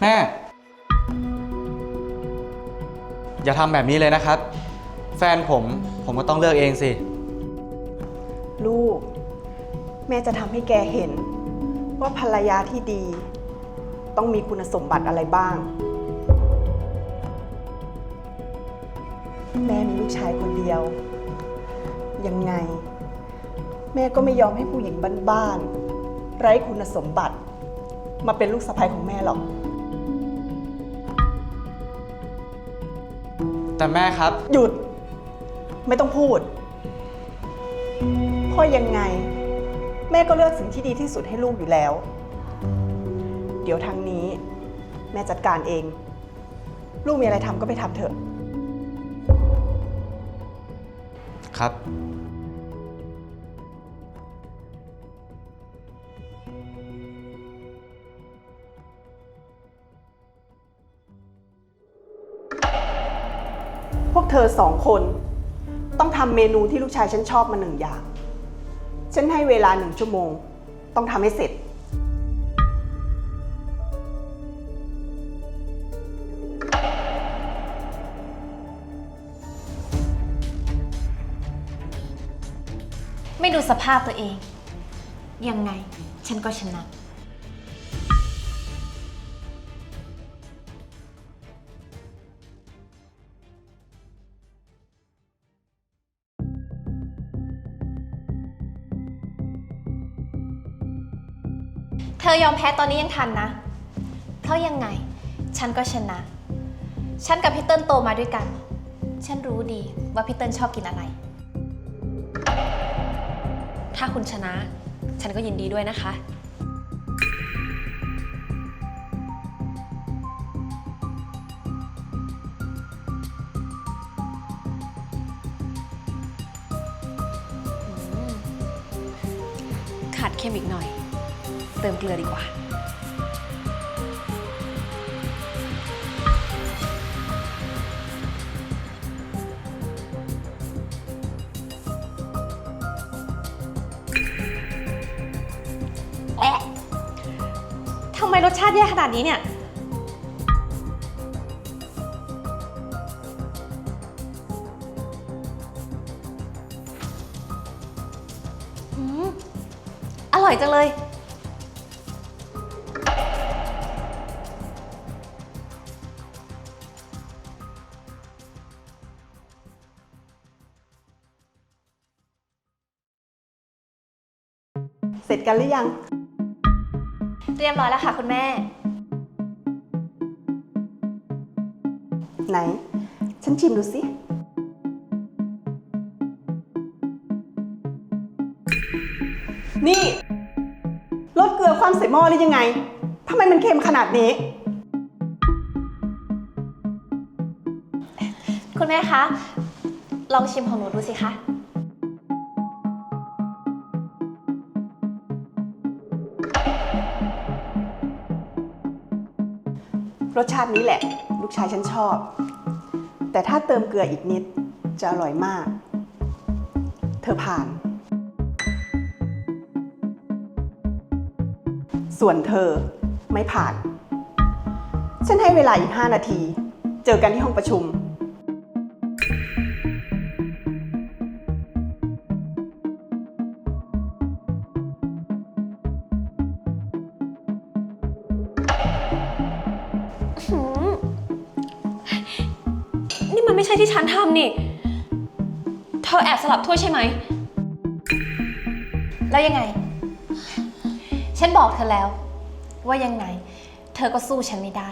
แม่ อย่าทำแบบนี้เลยนะครับ แฟนผมผมก็ต้องเลือกเองสิ ลูก แม่จะทำให้แกเห็น ว่าภรรยาที่ดี ต้องมีคุณสมบัติอะไรบ้าง แม่มีลูกชายคนเดียว ยังไง แม่ก็ไม่ยอมให้ผู้หญิงบ้านๆไร้คุณสมบัติ มาเป็นลูกสะใภ้ของแม่หรอก แต่แม่ครับ หยุด ไม่ต้องพูดเพราะยังไง แม่ก็เลือกสิ่งที่ดีที่สุดให้ลูกอยู่แล้ว เดี๋ยวทางนี้ แม่จัดการเอง ลูกมีอะไรทำก็ไปทำเถอะ ครับ วกเธอสองคน ต้องทำเมนูที่ลูกชายฉันชอบมาหนึ่งอย่าง ฉันให้เวลาหนึ่งชั่วโมง ต้องทำให้เสร็จ ไม่ดูสภาพตัวเอง ยังไงฉันก็ชนะ ธอยอมแพ้ตอนนี้ยังทันนะ เพราะยังไง ฉันก็ชนะ ฉันกับพี่เติ้ลโตมาด้วยกัน ฉันรู้ดีว่าพี่เติ้ลชอบกินอะไร ถ้าคุณชนะ ฉันก็ยินดีด้วยนะคะ ขาดเค็มอีกหน่อย ติมเกลือดีกว่า แอะทำไมรสชาติแย่ขนาดนี้เนี่ย อืม อร่อยจังเลย เสร็จกันหรือยัง เรียบร้อยแล้วค่ะคุณแม่ ไหน ฉันชิมดูสิ นี่ ลดเกลือความใส่หม้อหรือยังไง ทำไมมันเค็มขนาดนี้ คุณแม่คะ ลองชิมของหนูดูสิคะ รสชาตินี้แหละ ลูกชายฉันชอบ แต่ถ้าเติมเกลืออีกนิดจะอร่อยมาก เธอผ่าน ส่วนเธอไม่ผ่าน ฉันให้เวลาอีก 5 นาที เจอกันที่ห้องประชุม ไม่ใช่ที่ฉันทำนี่ เธอแอบสลับถ้วยใช่ไหม แล้วยังไง ฉันบอกเธอแล้ว ว่ายังไง เธอก็สู้ฉันไม่ได้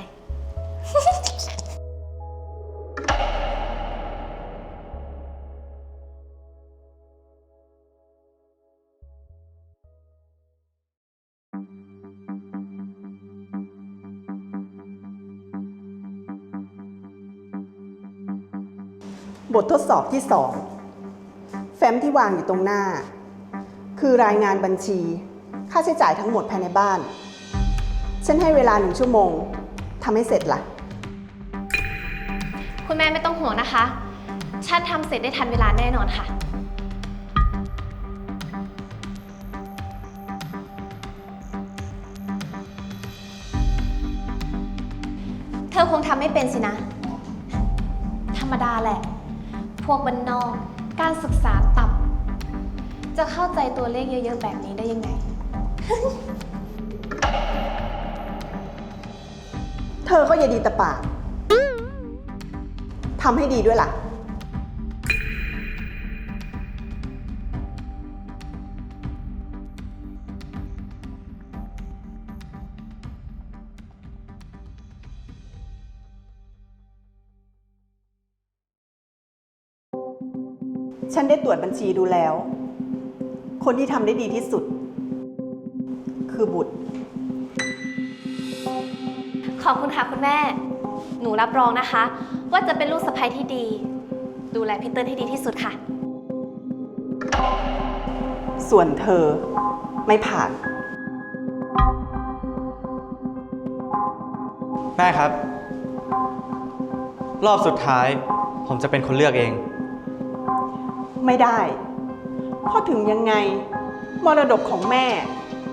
ททดสอบที่ 2 แฟ้มที่วางอยู่ตรงหน้า คือรายงานบัญชี ค่าใช้จ่ายทั้งหมดภายในบ้าน ฉันให้เวลาหนึ่งชั่วโมงทำให้เสร็จล่ะ คุณแม่ไม่ต้องห่วงนะคะ ฉันทำเสร็จได้ทันเวลาแน่นอนค่ะ เธอคงทำไม่เป็นสินะ ธรรมดาแหละ พวกบ้านนอก การศึกษาต่ำจะเข้าใจตัวเลขเยอะๆแบบนี้ได้ยังไง เธอก็อย่าดีแต่ปากทำให้ดีด้วยล่ะ ฉันได้ตรวจบัญชีดูแล้ว คนที่ทำได้ดีที่สุด คือบุตร ขอบคุณค่ะคุณแม่ หนูรับรองนะคะ ว่าจะเป็นลูกสะใภ้ที่ดี ดูแลพี่เติ้ลให้ดีที่สุดค่ะ ส่วนเธอไม่ผ่าน แม่ครับ รอบสุดท้าย ผมจะเป็นคนเลือกเอง ไม่ได้ เพราะถึงยังไง มรดกของแม่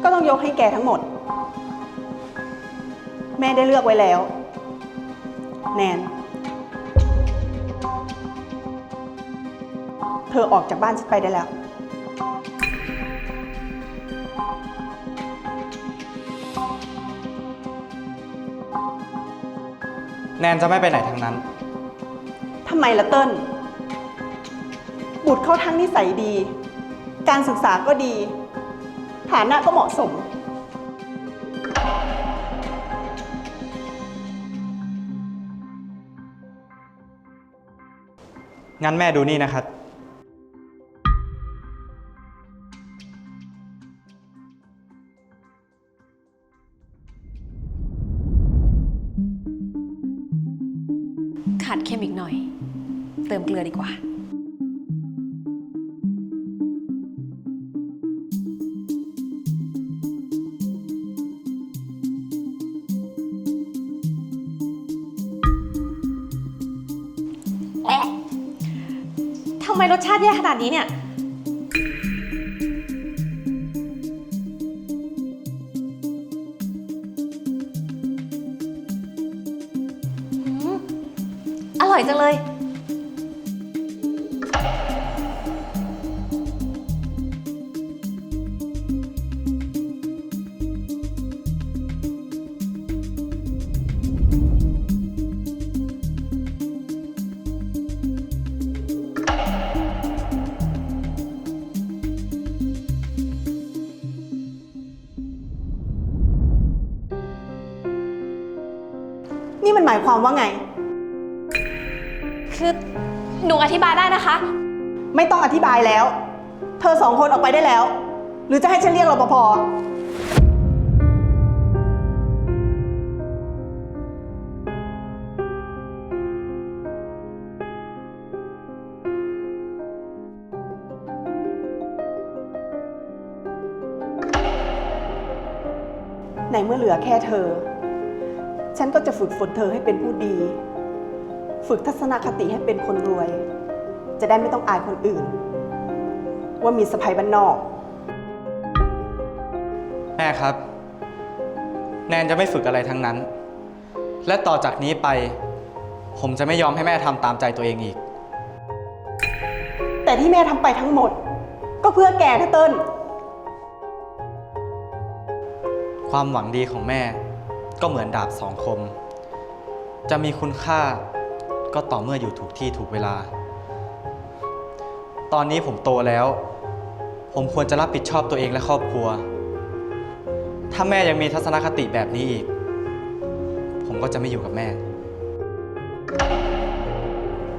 ก็ต้องยกให้แกทั้งหมด แม่ได้เลือกไว้แล้ว แนน เธอออกจากบ้านฉันไปได้แล้ว แนนจะไม่ไปไหนทั้งนั้น ทำไมละเติ้ล บุตรเขาทั้งนิสัยดี การศึกษาก็ดี ฐานะก็เหมาะสม งั้นแม่ดูนี่นะครับ รสชาติแย่ขนาดนี้เนี่ย อร่อยจังเลย มันหมายความว่าไง คือหนูอธิบายได้นะคะ ไม่ต้องอธิบายแล้ว เธอสองคนออกไปได้แล้ว หรือจะให้ฉันเรียกรปภในเมื่อเหลือแค่เธอ ฉันก็จะฝึกฝนเธอให้เป็นผู้ดี ฝึกทัศนคติให้เป็นคนรวย จะได้ไม่ต้องอายคนอื่น ว่ามีสะพายบ้านนอก แม่ครับ แนนจะไม่ฝึกอะไรทั้งนั้น และต่อจากนี้ไป ผมจะไม่ยอมให้แม่ทำตามใจตัวเองอีก แต่ที่แม่ทำไปทั้งหมด ก็เพื่อแกนะเติ้ลความหวังดีของแม่ ก็เหมือนดาบสองคม จะมีคุณค่าก็ต่อเมื่ออยู่ถูกที่ถูกเวลา ตอนนี้ผมโตแล้ว ผมควรจะรับผิดชอบตัวเองและครอบครัว ถ้าแม่ยังมีทัศนคติแบบนี้อีก ผมก็จะไม่อยู่กับแม่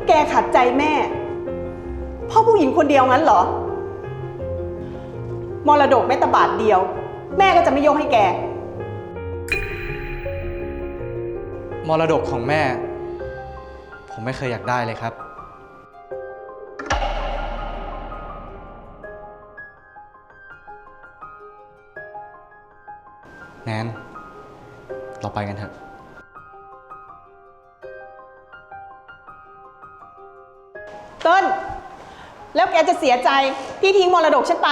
แกขัดใจแม่ พ่อผู้หญิงคนเดียวงั้นเหรอ มรดกแม่ตะบาทเดียว แม่ก็จะไม่ยกให้แก มรดกของแม่ ผมไม่เคยอยากได้เลยครับ แนน เราไปกันเถอะ เติ้ลแล้วแกจะเสียใจที่ทิ้งมรดกฉันไป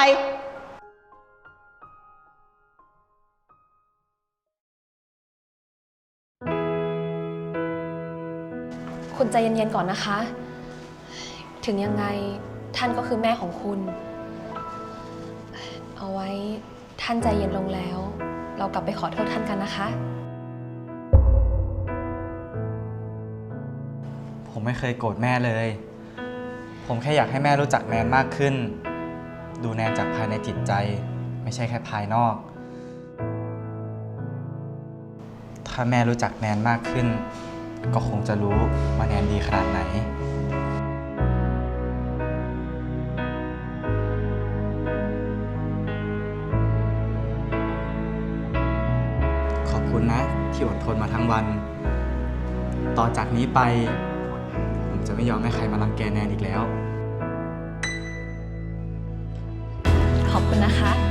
คุณใจเย็นๆก่อนนะคะ ถึงยังไงท่านก็คือแม่ของคุณ เอาไว้ท่านใจเย็นลงแล้ว เรากลับไปขอโทษท่านกันนะคะ ผมไม่เคยโกรธแม่เลย ผมแค่อยากให้แม่รู้จักแนนมากขึ้น ดูแนนจากภายในจิตใจ ไม่ใช่แค่ภายนอก ถ้าแม่รู้จักแนนมากขึ้น ก็คงจะรู้ว่าแนนดีขนาดไหน ขอบคุณนะที่อดทนมาทั้งวัน ต่อจากนี้ไป ผมจะไม่ยอมให้ใครมารังแกแนนอีกแล้ว ขอบคุณนะคะ